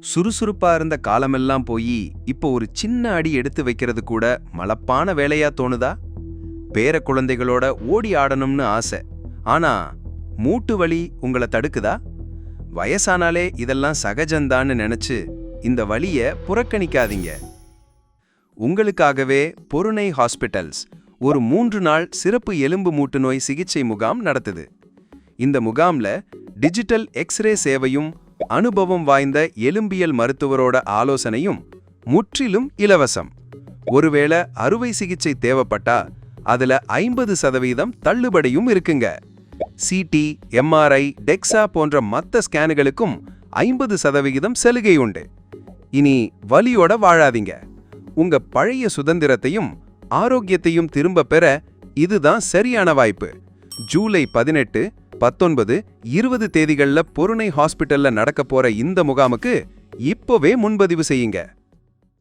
சுறுசுறுப்பா இருந்த காலமெல்லாம் போய் இப்போ ஒரு சின்ன அடி எடுத்து வைக்கிறது கூட மலப்பான வேலையா தோணுதா? பேர குழந்தைகளோட ஓடி ஆடணும்னு ஆசை. ஆனா மூட்டு வலி உங்களை தடுக்குதா? வயசானாலே இதெல்லாம் சகஜந்தான்னு நினைச்சு இந்த வலிய புறக்கணிக்காதீங்க. உங்களுக்காகவே பொருணை ஹாஸ்பிட்டல்ஸ் ஒரு மூன்று நாள் சிறப்பு எலும்பு மூட்டு நோய் சிகிச்சை முகாம் நடத்துது. இந்த முகாம்ல டிஜிட்டல் எக்ஸ்ரே சேவையும் அனுபவம் வாய்ந்த எலும்பியல் மருத்துவரோட ஆலோசனையும் முற்றிலும் இலவசம். ஒருவேளை அறுவை சிகிச்சை தேவைப்பட்டா அதுல ஐம்பது சதவீதம் தள்ளுபடியும் இருக்குங்க. சிடி எம்ஆர்ஐ டெக்ஸா போன்ற மத்த ஸ்கேனுகளுக்கும் ஐம்பது சதவிகிதம் சலுகை உண்டு. இனி வலியோட வாழாதீங்க. உங்க பழைய சுதந்திரத்தையும் ஆரோக்கியத்தையும் திரும்ப பெற இதுதான் சரியான வாய்ப்பு. ஜூலை பதினெட்டு பத்தொன்பது இருபது தேதிகள்ல பொருணை ஹாஸ்பிட்டலில் நடக்க போற இந்த முகாமுக்கு இப்போவே முன்பதிவு செய்யுங்க.